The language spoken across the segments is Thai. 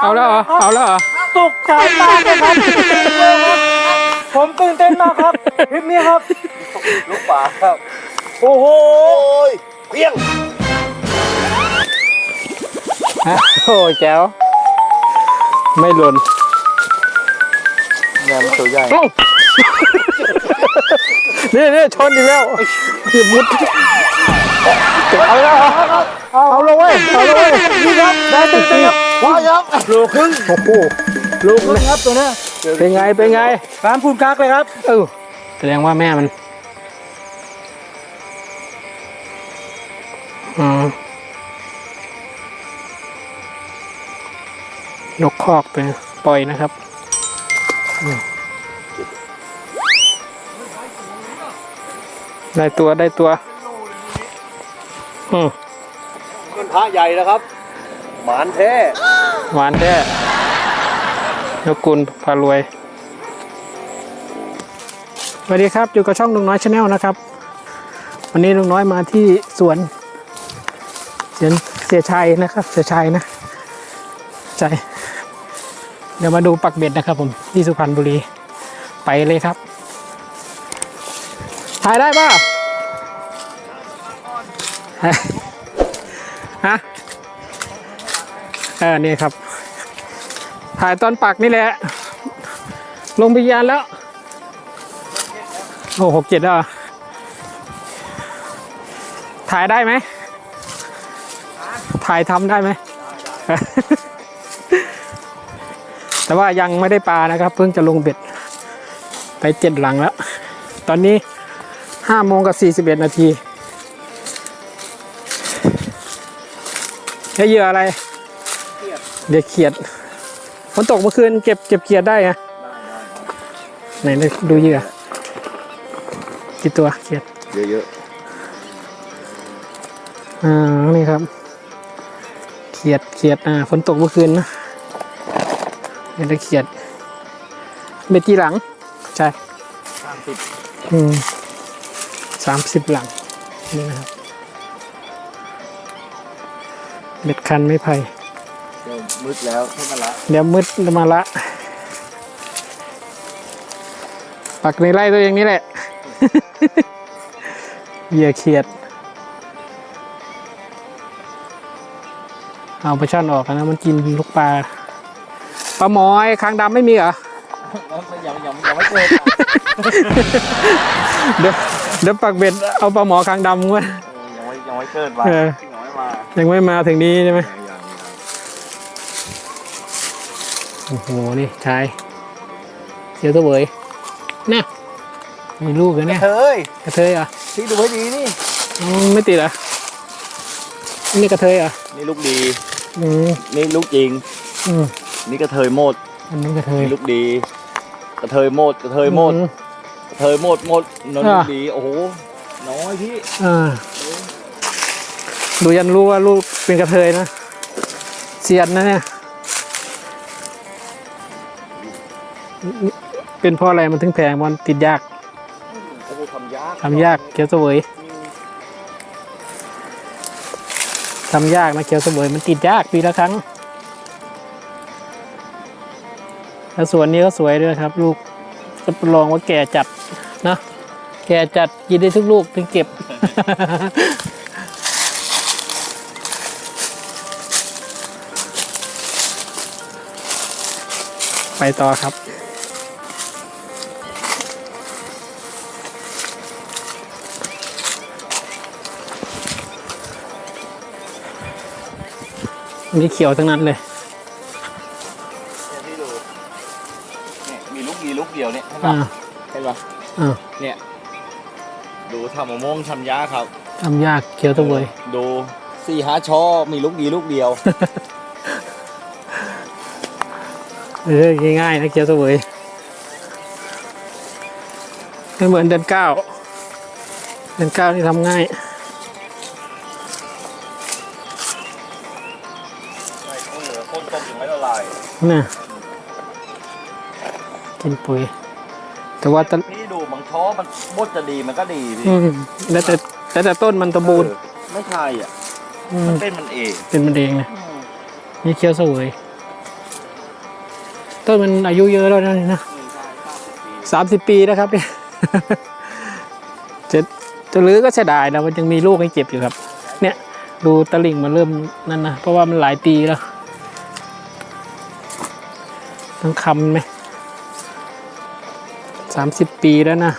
เอาแล้วเหรอ เอาแล้วเหรอตกใจมากเลยครับ ผมตื่นเต้นมากครับคลิปนี้ครับ ลูกป่าครับ โอ้โหโอ้ยเพียงฮะโอ้แจ๋ว ไม่หล่นงานตัวใหญ่เอ้านี่นี่ชนอีกแล้วหยิบมุดเอาแล้วเหรอเอาเลยเว้ยเอาเลยเว้ยนี่ครับได้เต็ มๆครับว้าวยับโลครึ่งโอ้โหโลครึ่งครับตัวเนี้ยเป็นไงเป็นไงสามพูนกักเลยครับเออแสดงว่าแม่มันอืมนกคอกไปปล่อยนะครับได้ตัวได้ตัวอืมมันพระใหญ่นะครับ หมานแท้ หวานแท้นกุลพารวย สวัสดีครับ อยู่กับช่องลุงน้อยชาแนลนะครับ วันนี้ลุงน้อยมาที่สวนสวนเสียชัยนะครับ เสียชัยนะ ใจ เดี๋ยวมาดูปักเบ็ดนะครับผมที่สุพรรณบุรี ไปเลยครับ ถ่ายได้ป่ะฮะ เออ นี่ครับ ถ่ายตอนปักนี่แหละ ลงไปยานแล้ว โอ้หกเจ็ดแล้วถ่ายได้ไหม ถ่ายทำได้ไหม แต่ว่ายังไม่ได้ปลานะครับ เพิ่งจะลงเบ็ด ไปเจ็ดหลังแล้ว ตอนนี้ห้าโมงกับสี่สิบเอ็ดนาทีได้เหยื่ออะไรเด็กเขียด นตกเมื่อคืนเก็บเก็บเขียดได้ไงไหนดูเหยื่อกี่ตัวเขียดเยอะอ่านี่ครับเขียดเขียดอ่าฝนตกเมื่อคืนนะนี่ได้เขียดเบ็ดกี่หลัง ใช่ๆสามสิบอืมสามสิบหลังนี่นะครับเบ็ดคันไม่ไผ่เดี๋ยว มืดแล้วขึ้นมาละเดี๋ยวมืดมาละ ปักในไร่ตัวเองนี่แหละ เหยื่อเขียด เอาปลาช่อนออกนะมันกินลูกปลา ปลาหมอยคางดำไม่มีเหรอยังยังยังไม่เกิดเดี๋ยวเดี๋ยวปักเบ็ดเอาปลาหมอคางดำไว้ยังไม่ยังไม่เกิดมาเออยังไม่มา ยังไม่มาถึงนี้ใช่ไหม โอ้โห นี่ชายเสียวตัวเบยเนี่ยมีลูกกันเนี่ยเฮ้ยกระเทยเหรอะที่ดูให้ดีนี่ ไม่ติดเหรอะนี่กระเทยเหรอะนี่ลูกดี อืมนี่ลูกจริง อืมนี่กระเทยโมดอันนี้กระเทยนี่ลูกดี กระเทยโมดกระเทยโมดอื กระเทยโมดโมดนนอะลูกดีโอ้โหน้อยพี่อ่าดูยันรู้ว่าลูกเป็นกระเทยนะเสียนนะเนี่ย เป็นเพราะอะไรมันถึงแพงมันติดยากโอ้โหทำยากทำยากเกี๊ยวเสวยทำยากนะเกี๊ยวเสวยมันติดยากปีละครั้งแล้วสวนนี้ก็สวยด้วยครับ ลูกรับรองว่าแก่จัดนะแก่จัดกินได้ทุกลูกถึงเก็บ ไปต่อครับ มีเขียวทั้งนั้นเลยเนี่ยพี่ดูเนี่ยมีลูกดีลูกเดียวเนี่ยเห็นอ่าปะเห็นปะอ่าเนี่ย ดูทำมะม่วงทำยากครับทำยากเขียวตัวเวยดูสี่ห้าช่อมีลูกดีลูกเดียว เออง่ายๆนะเขียวตัวเวยไม่เหมือนเดือนเก้าเดือนเก้าที่ทำง่าย น่ะกินปุ๋ย แต่ว่าตะพี่ดูบางช่อมันบดจะดีมันก็ดีพี่อืมแล้วแต่แล้วแต่ต้นมันสมบูรณ์เออไม่ใช่อะ อืมมันเป็นมันเองเป็นมันเองนะ นี่เคี้ยวเสวยต้นมันอายุเยอะแล้วนะนี่นะอืมใช่90ปีสามสิบปีนะครับเนี่ย จะจะลื้อก็เสียดายนะมันยังมีลูกให้เก็บอยู่ครับ เนี่ย ดูตะลิ่งมันเริ่มนั่นนะเพราะว่ามันหลายปีแล้ว ต้องคำไหมสามสิบปีแล้วนะ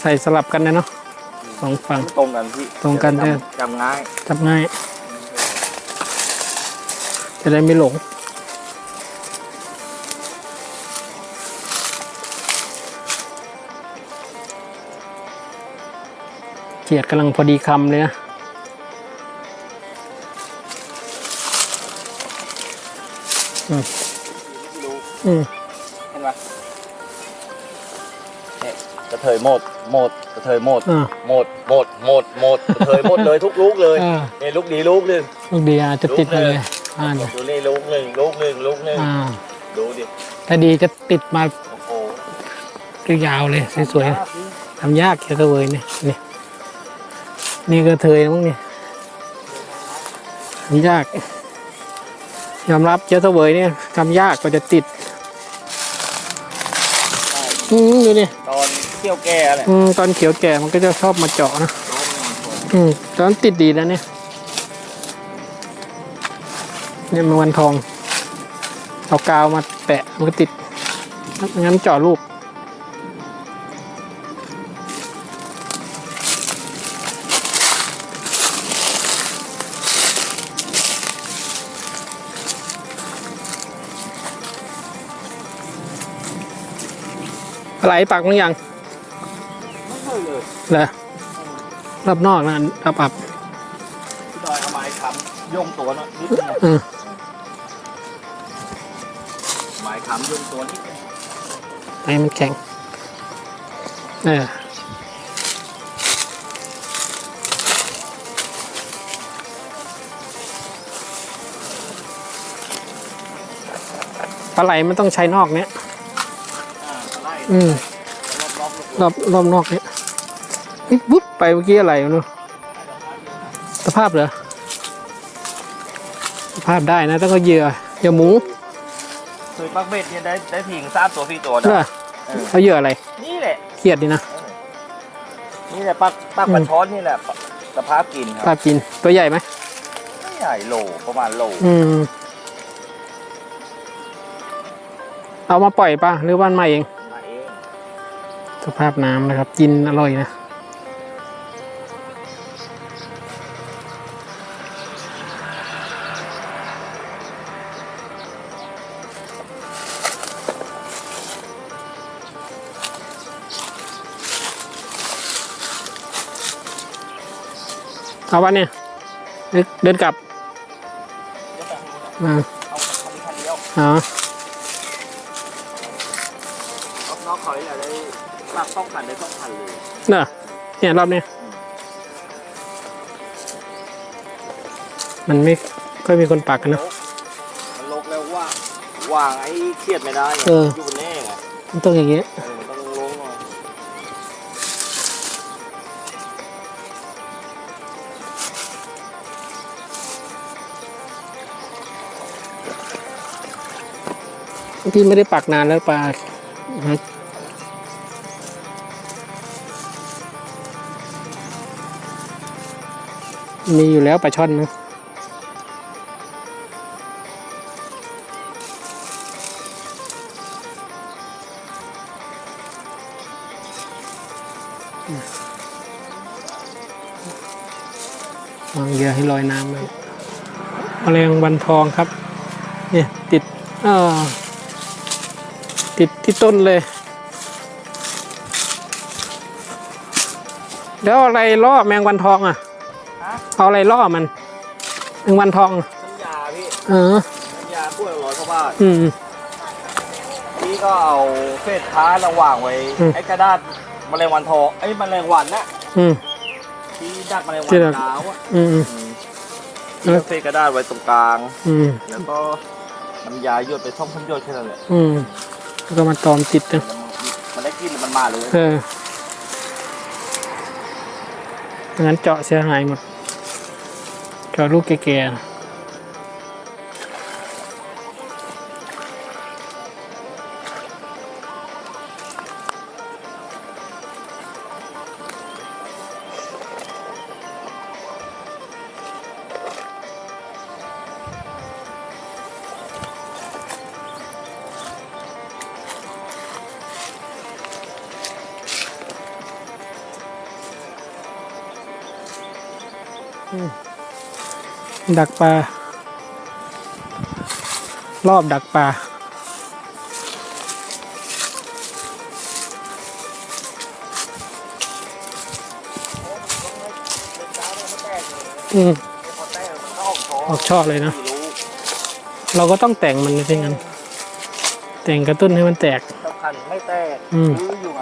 ใส่สลับกันนะเนาะสองฝั่งตรงกันพี่ตรงกันจำเนี่ยจำง่ายจับง่าย จะได้ไม่หลง เกียดกำลังพอดีคำเลยนะอืมอืมเห็นปะเนี่ยกระเทยโหมดโหมดกระเทยโหมดอ่าโหมดโหมดโหมดโหมดกระเทยโหมดเลยทุกลูกเลยอ่านี่ลูกดีลูกหนึ่งลูกดีอาจจะติดมาเลยอ่าเนี่ยดูนี่ลูกหนึ่งลูกหนึ่งลูกหนึ่งอ่าดูดิถ้าดีจะติดมาโอ้โห ยาวๆเลยสวยๆทำยากแค่กระเวยเนี่ยนี่ นี่ก็เทยมั้งนี่ทำยาก ยอมรับเจ้าเสวยเนี่ยทำยากกว่าจะติด อืมดูนี่ตอนเที่ยวแก่แหละอืมตอนเขียวแก่มันก็จะชอบมาเจาะนะอืมตอนนนติดดีแล้วเนี่ยเนี่ยมันวันทองเอากาวมาแปะมันก็ติดไม่งั้นเจาะลูก อะไรปักมั้งยังไม่เคยเลยเหรอรอบนอกนะอับอับพี่ดอยเอาไม้ค้ำโยงตัวหน่อยนิดนึงนะอืมไม้ค้ำโยงตัวนิดนึงให้มันแข็งเออปลาไหลมันต้องใช้นอกเนี้ยอ่าไล่ อืมรอบๆลูกรอบรอบนอกเนี้ยเอ๊ะวุ๊บไปเมื่อกี้อะไรไม่รู้สภาพเหรอสภาพได้นะต้องก็เหยื่อเหยื่อหมูเคยปักเบ็ดเนี่ยได้ได้ผิงสามตัวสี่ตัวเหรอนะเออเอาเหยื่ออะไร นี่แหละเครียดดีนะนี่แหละปักปักปลาช้อนนี่แหละสภาพกินคภารับพกินตัวใหญ่ไหมไม่ใหญ่โลประมาณโลอืมเอามาปล่อยป่ะหรือว่านมาเองมาเอง สภาพน้ำนะครับ กินอร่อยนะเอาวะเนี่ยเดินเดินกลับเดี๋ยวไปทางนู้นมาน่ะเอาคันนี้คันเดียวอ๋อน้องๆ เขาอยากได้ปักต้องคันได้ต้องคันเลยเนอะเนี่ยรอบเนี้ยมันไม่ค่อยมีคนปักกันเนอะมันลกแล้วว่างวางไอ้เครียดไม่ได้ไงเอออ ยู่บนแน่ไงมันต้องอย่างเงี้ยเออมันต้องลงหน่อยพี่ไม่ได้ปักนานแล้วปลา มีอยู่แล้วปลาช่อนนะวางเหยื่อให้ลอยน้ำเลยแมลงวันทองครับ เนี่ยติดอ่าติดที่ต้นเลย แล้วอะไรล่อแมงวันทองอะฮะ เอาอะไรล่อมันแมงวันทองอะน้ำยาพี่เออน้ำยาถ้วยละร้อยกว่าบาทอืม พี่ก็เอาเศษท้าระหว่างไว้อืม ไอ้กระดาษแมลงวันทองไอ้แมลงวันน่ะอืมที่ดักแมลงวันที่ดักยาวอะอืมอืมพี่เอาเศษกระดาษไว้ตรงกลาง อืมแล้วก็น้ำยาหยดไปช่องพันหยดแค่นั้นแหละอืมแล้วก็มาตอมติดนะแล้วมันมันได้กลินแล้วมันมาเลย เออไม่งั้นเจาะเสียหายหมด เจาลูกแก่ๆ ดักปลา รอบดักปลา อืมพอแต้มันก็ออกคอออกช่อเลยนะไม่รู้เราก็ต้องแต่งมันไม่งั้น แต่งกระตุ้นให้มันแตกสำคัญไม่แตกอืมหรืออยู่ไง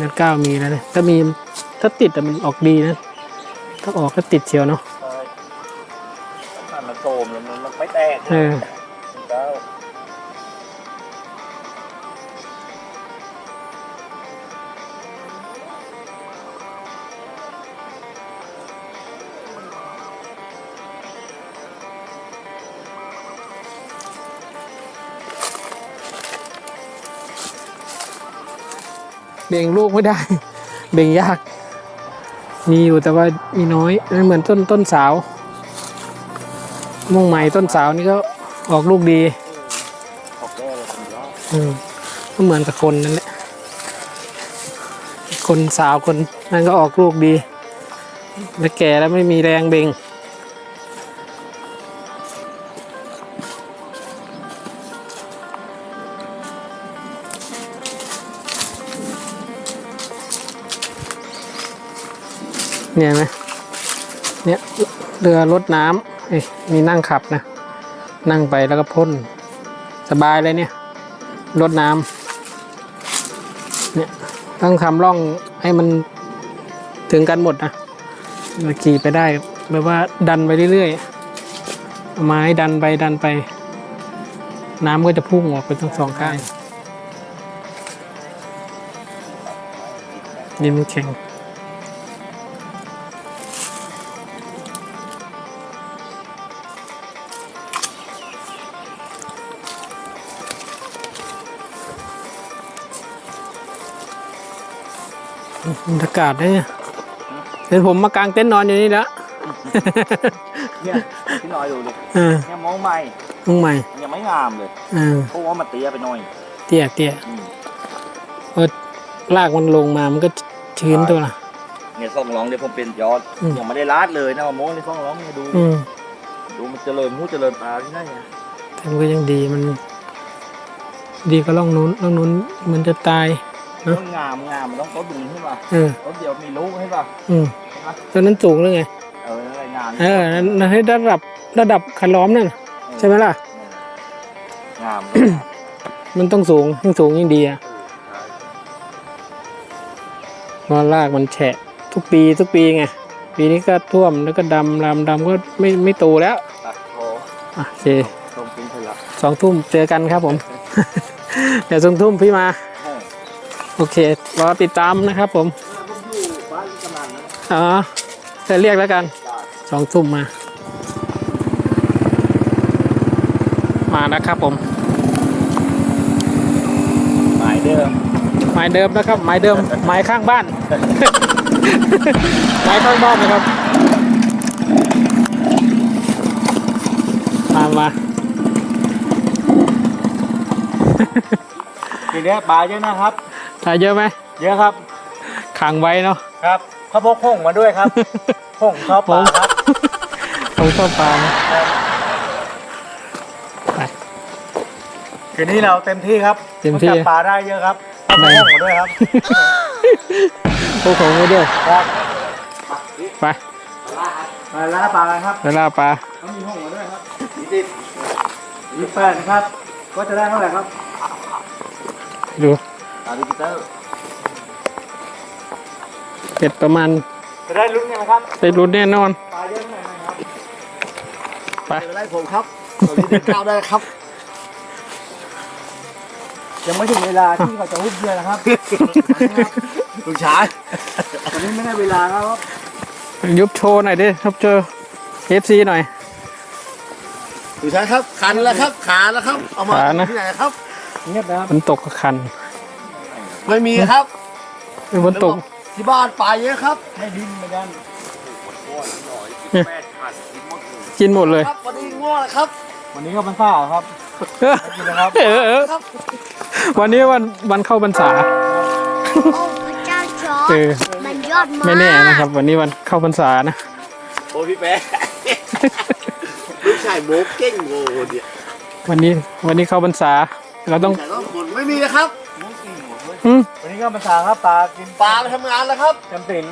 นัดเก้ามีแล้วเนี่ยถ้ามีถ้าติดแต่มันออกดีนะ ถ้าออกก็ติดเชียวเนาะ เออเบ่งลูกไม่ได้ เบ่งยาก มีอยู่แต่ว่ามีน้อยไม่เหมือนต้นต้นสาว ม่งใหม่ต้นสาวนี่ก็ออกลูกดีออกแก้เลยคุณยอดอืมก็เหมือนกับคนนั่นแหละ คนสาวคนนั่นก็ออกลูกดีแล้วแก่แล้วไม่มีแรงเบ่งเนี่ยไหมเนี่ยเรือรถน้ำ เอ้ยมีนั่งขับนะ นั่งไปแล้วก็พ่นสบายเลยเนี่ยรดน้ำเนี่ยต้องทำร่องให้มันถึงกันหมดนะเราขี่ไปได้แบบว่าดันไปเรื่อยๆไม้ดันไปดันไป น้ำก็จะพุ่งออกไปทั้งสองข้างดินมันแข็ง บรรยากาศได้เนี่ยเดี๋ยวผมมากางเต็นท์นอนอยู่นี่แล้วเนี่ยพี่น้อยดูเลยเออเนี่ยมองใหม่มึงใหม่ยังไม่งามเลยเออเพราะว่ามันเตี้ยไปหน่อยเตี้ยเตี้ยอืมเออลากมันลงมามันก็ชื้นตัวละ เนี่ยส่องร้องเดี๋ยวผมเป็นยอดอืม ยังไม่ได้ลาดเลยนะมะม่วงนี่ส่องร้องเนี่ยดูอืมดูมันเจริญมูเจริญตาที่นั่นไงแต่มันก็ยังดีมัน ดีก็ล่องนู้นล่องนู้นมันจะตายเอ๊ะ ต้นงามงามมันต้องต้นดึงใช่ป่ะเออต้นเดียวมีลูกใช่ป่ะอืมใช่ไหมตอนนั้นสูงเลยไง เอออะไรงามเออนั่นนั่นให้ระดับระดับคันล้อมนั่นน่ะใช่ไหมล่ะ งาม มันต้องสูงยิ่งสูงยิ่งดีอะเพราะรากมันแฉะทุกปีทุกปีไง ปีนี้ก็ท่วมแล้วก็ดำลำดำก็ไม่ไม่โตแล้วตัดคออะโอเคตรงกินเถอะละสองทุ่มเจอกันครับผม เดี๋ยวสองทุ่มพี่มาเออ โอเครอติดตามนะครับผมผมอยู่บ้านกำนันนะอ๋อจะเรียกแล้วกันได้สองทุ่มมา มานะครับผม หมายเดิม หมายเดิมนะครับ หมายเดิม หมายข้างบ้าน หมายข้างบ้านนะครับมามาทีนี้ปลาเยอะนะครับ ถ่ายเยอะไหมเยอะครับขังไว้เนาะครับเขาพกผงมาด้วยครับผงชอบปลาครับผมชอบปลานะไป คืนนี้เราเต็มที่ครับเต็มที่จับปลาได้เยอะครับเอาพกมาด้วยครับพวกผมไว้ด้วยครับไปมาล่าปลากันครับเวลาปลาต้องมีห้องมาด้วยครับยี่สิบยี่แปดครับ ก็จะได้เท่าไหร่ครับ ดู ตาดิจิตอลเป็ดประมาณจะได้ลุ้นกันนะครับเป็ดรุนแน่นอน ปลาเยอะเท่าไหร่นะครับไปจะได้ผมครับตัวนี้เด็กข้าวได้ครับ ยังไม่ถึงเวลาที่เขาจะหุบเรือนะครับลูกชายตอนนี้ไม่ได้เวลาครับยุบโชว์หน่อยดิครับเจอเอฟซีหน่อย ลูกชายครับคันแล้วครับ ขาแล้วครับ เอามาขานะ ที่ไหนครับ เงียบนะครับฝนตกก็คัน ไม่มีครับเป็นฝนตกที่บ้านไปเยอะครับไม่ดิ้นไม่ดันกินหมดเลยครับวันนี้ง่วงแล้วครับ วันนี้ก็มันเศร้าครับเออกินนะครับเออเออครับวันนี้วันวันเข้าพรรษาโอ้พระเจ้าจอเอร์อจมันยอดมากไม่แน่นะครับ วันนี้วันเข้าพรรษานะโอ้พี่แป๊ะลูกชายโมกเก่งโง่เนี่ยวันนี้วันนี้เข้าพรรษาเราต้องแต่ต้องคนไม่มีนะครับ อืมวันนี้ก็มันเศร้าครับปลากินปลาไปทำงานแล้วครับจำสิน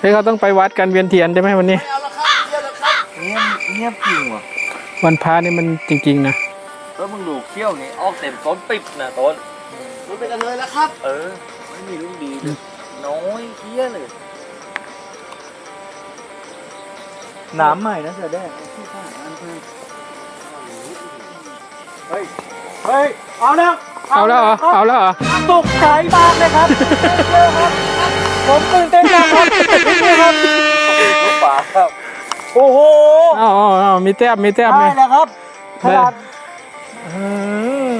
เฮ้ยเขาต้องไปวัดกันเวียนเทียนใช่ไหมวันนี้ ไม่เอาแล้วครับเที่ยวแล้วครับเงียบเงียบจริงว่ะวันพระนี่มันจริง ๆ นะเออมึงดูเขี้ยวนี่ออกเต็มต้นปิดนะต้น มันเป็นกันเลยแล้วครับ เออ ไม่มีลูกดีเลยน้อยเขี้ยเลยน้ำใหม่นะเสือแดงเฮ้ย เฮ้ย เอาแล้วเอาแล้วเหรอ เอาแล้วเหรอ ตกใจมากเลยครับเร็วครับ ผมตื่นเต้นมากครับนี่ครับลูกปลาครับ โอ้โหอ๋ออ๋ออ๋อมีแต้มมีแต้มไหมได้แล้วครับขได้ นาดอืม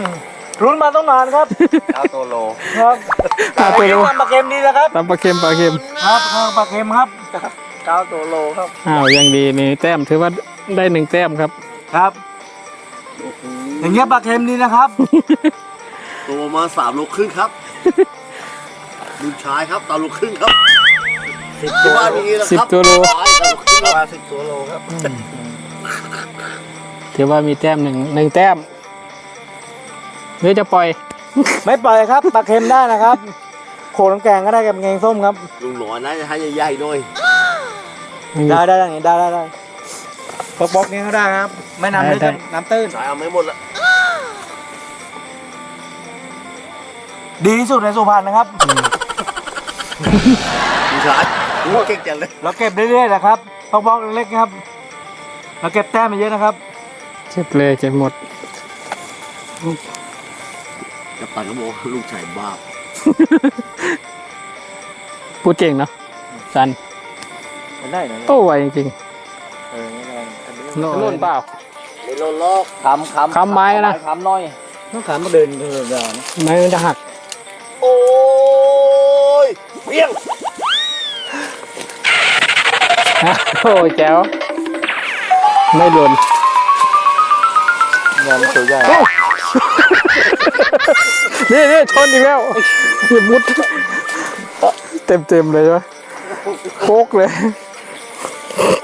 รุ้นมาต้องนานครับ เอาตัวโล ครับอ่าตัวโลทำปลาเค็มดีนะครับ ตำปลาเค็มปลาเค็มครับข้างปลาเค็มครับเก้าตัวโลครับ อ้าวยังดีมีแต้มถือว่าได้หนึ่งแต้มครับ ครับ อย่างเงี้ยปลาเค็มดีนะครับโตมาสามโลครึ่งครับลูกชายครับตามโลครึ่งครับสิบที่บ้านมีนะสิบครับตัวโลตายตามโลครึ่งปคลารับสิบตัวโลครับถือว่ามีแต้มหนึ่งหนึ่งแต้มหรือจะปล่อย ไม่ปล่อยครับปลาเค็มได้นะครับโขลน้ำแกงก็ได้กับแกงส้มครับลุงหนอนนะจะให้ใหญ่ๆหน่อยได้ได้ได้ได้ได้ได้ ปอกปอกนี้ก็ได้ครับ ไม่น้ำลึกน้ำตื้น สายเอาไม่หมดละดีที่สุดในสุพรรณนะครับลูกชายโอ้เก่งจังเลยเราเก็บเรื่อยๆนะครับปอกปอกเล็กๆครับ เราเก็บแต้มมาเยอะนะครับเจ็บเลยเจ็บหมดกับตันก็บอกลูกชายบ้าพูดเก่งเนาะสันได้นะโต้ไวจริง ได้อันนี้ๆล่นเปล่าไม่โลนลอกคำคำคำไม้นะ คำน้อยต้องขามมาเดินเดินเดินไม้มันจะหัก โอ้ยเพี้ยงโอ้ยแจ๋วไม่หล่นงานตัวใหญ่นี่นี่ชนอีกแล้วอย่ามุด เต็มเต็มๆเลยใช่ไหมโคกเลย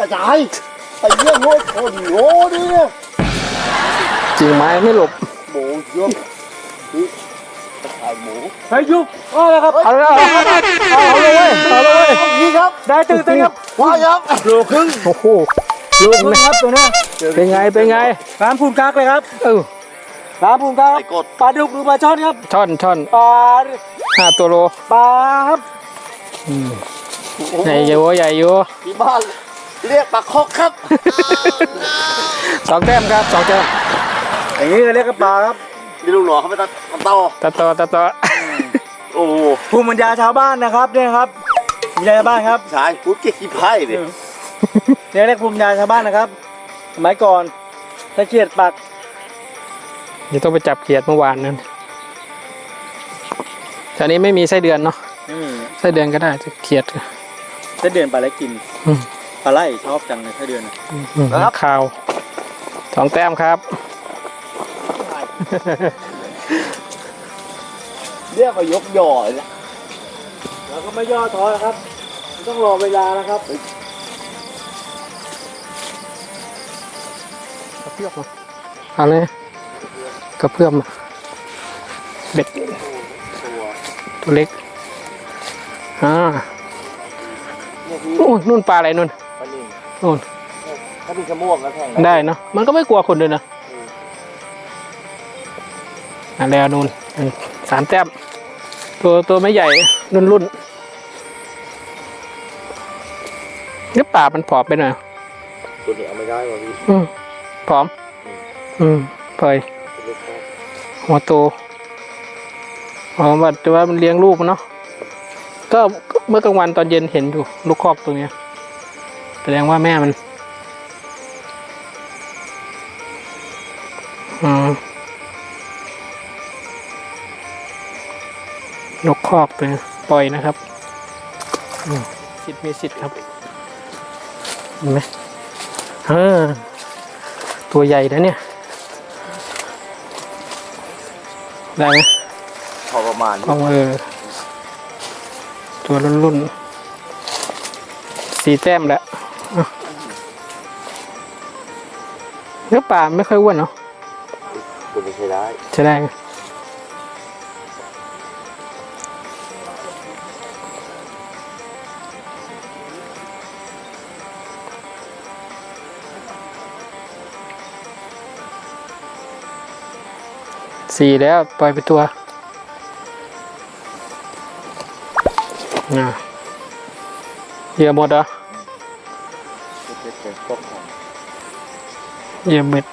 อาจารย์ ไอ้เรื่องโง่คนโง่ดิเนี่ยจริงไม้ไม่หลบหมูเยอะนี่ขายหมูเฮ้ยยุบเอาเลยครับเอาเลยเอาเลยเอาเลยเว้ยเอาเลยเว้ยนี่ครับได้ตื่นเต้นครับว้าวครับโลครึ่งโอ้โหโลครึ่งครับตัวเนี้ยเป็นไงเป็นไงน้ำพูนกักเลยครับเออน้ำพูนกักไอ้กดปลาดุกหรือปลาช่อนครับช่อนช่อนปลาห้าตัวโลปลาครับอืมใหญ่อยู่ใหญ่อยู่ที่บ้าน เรียกปลาคอกครับ สองแต้มครับสองแต้มอย่างนี้ก็เรียกว่าปลาครับมีลูกหนอนเขาไปตัดมันเต้าตัดต่อตัดต่อโอ้โหภูมิปัญญาชาวบ้านนะครับเนี่ยครับภูมิปัญญาชาวบ้านครับชายพูดเก่งขี้ไพ่ดิเนี่ยเรียกภูมิปัญญาชาวบ้านนะครับสมัยก่อนตะเกียดปักเดี๋ยวต้องไปจับเขียดเมื่อวานนั้นแถวนี้ไม่มีไส้เดือนเนาะไม่มีไส้เดือนก็ได้จะเขียดจะเดือนปลาไหลกินอืม ปลาไหลชอบจังเลยถ้าเดือนอืมข่าวสองแต้มครับ เรียกว่ายกย่อเลยนะเราก็ไม่ย่อท้อนะครับ ต้องรอเวลานะครับกระเพื่อมเอาเลยกระเพื่อมเบ็ดตัวเล็กอ่าโอ้ยนู่นปลาอะไรนู่น ปลานิ่มนู่นถ้ามีสมวกแล้วแข่งได้เนาะมันก็ไม่กลัวคนเลยนะอะแล้วนู่นอืมสามแต้มตัวตัวไม่ใหญ่รุ่นรุ่นนี่ป่ามันผอมไปหน่อยตัวนี้เอาไม่ได้ว่ะพี่อืมผอม อืมปล่อยตัวเล็กมากหัวโตอ๋อแบบแต่ว่ามันเลี้ยงลูกมันเนาะก็เมื่อกลางวันตอนเย็นเห็นอยู่ลูกคอกตัวเนี้ย แสดงว่าแม่มันอืมนกคอกตัวนี้ปล่อยนะครับอืมสิทธิ์มีสิทธิ์ครับเห็นไหมเออตัวใหญ่นะเนี่ย ได้ไหมพอประมาณของเออ ตัวรุ่นรุ่นๆสีแต้มแล้ว เนื้อปลาไม่ค่อยอ้วนเนาะคุณใช้ได้ใช่ได้ไงสี่แล้ว ปล่อยไปตัวน่ะเหยื่อหมดเหรอ เหยื่อเบ็ด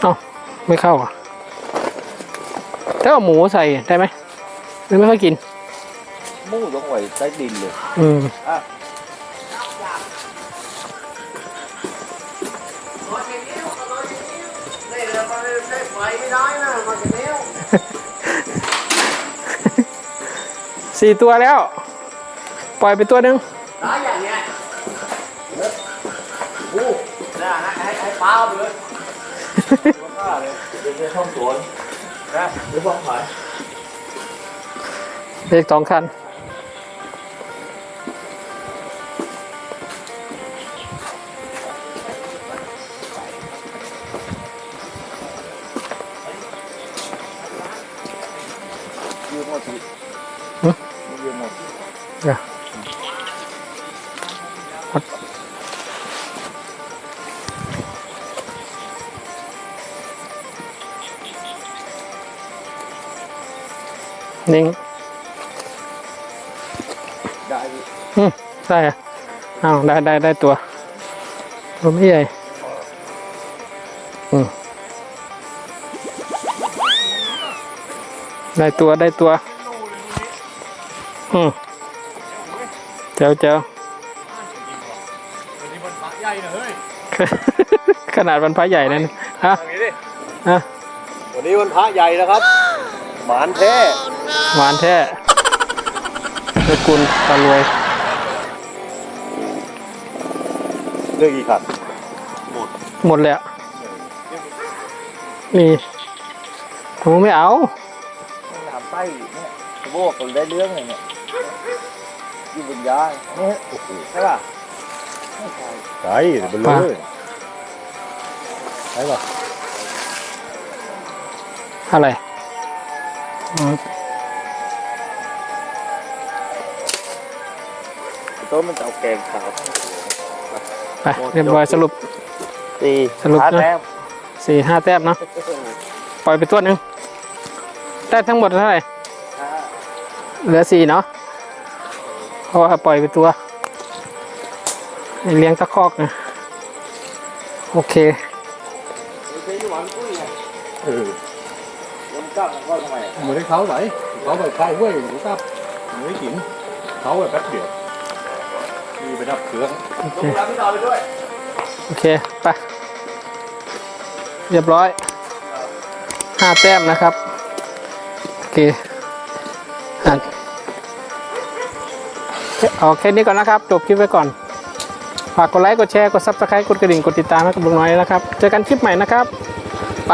เอ้าไม่เข้าอะถ้าเอาหมูใส่ได้ไหมหรือไม่ค่อยกินมู่ต้องไว้ใต้ดินเลยอืมสี่ตัวแล้ว ปล่อยไปตัวหนึ่ง เป็นแค่ช่องสวนนะหรือฟ้องขายเลขสองคันยืมหมดสิหึยืมหมดเดี๋ นิ่งได้ดิอืมได้อะอ้าวได้ได้ได้ตัวตัวไม่ใหญ่อืมได้ตัวได้ตัว อืมเจ้าเจ้าวันนี้มันพระใหญ่นะเฮ้ยขนาดวันพระใหญ่นั่นฮะทางนี้ดิฮะวันนี้วันพระใหญ่นะครับ หมานแท้ หวานแท้สกุลตารวยเรื่องอีกขัดหมดแล้วมีหนูไม่เอาน้ำใต้เนี่ยโบกมันได้เรื่องเลยเนี่ยอยู่บนยายเนี่ยโอ้โหใช่ป่ะใช่ไปเลยใช่ป่ะอะไร อืมต้นมันจะเอาแกงขาวไปเรียบร้อยสรุปตีสรุปนะแต้มสี่ห้าแต้มเนาะปล่อยไปตัวหนึ่งได้ทั้งหมดเท่าไหร่เหลือสี่เนาะเพราะว่าปล่อยไปตัวให้เลี้ยงตะคอกนะโอเคเออแล้วมันกล้ามันก็ทำไมอะเหมือนเขาไหนเขาแบบใครเว้ยหนูครับหนูไม่กินเขาแบบแป๊บเดียวมี ไปดับเครื่องโอเครับพี่ต่อไปด้วย โอเค ไป เรียบร้อยห้าแต้มนะครับ โอเคอะเอาแค่นี้ก่อนนะครับ จบคลิปไว้ก่อน ฝากกดไลค์ กดแชร์ กดซับสไครต์กดกระดิ่ง กดติดตามให้กับลุงน้อยนะครับ เจอกันคลิปใหม่นะครับ ไป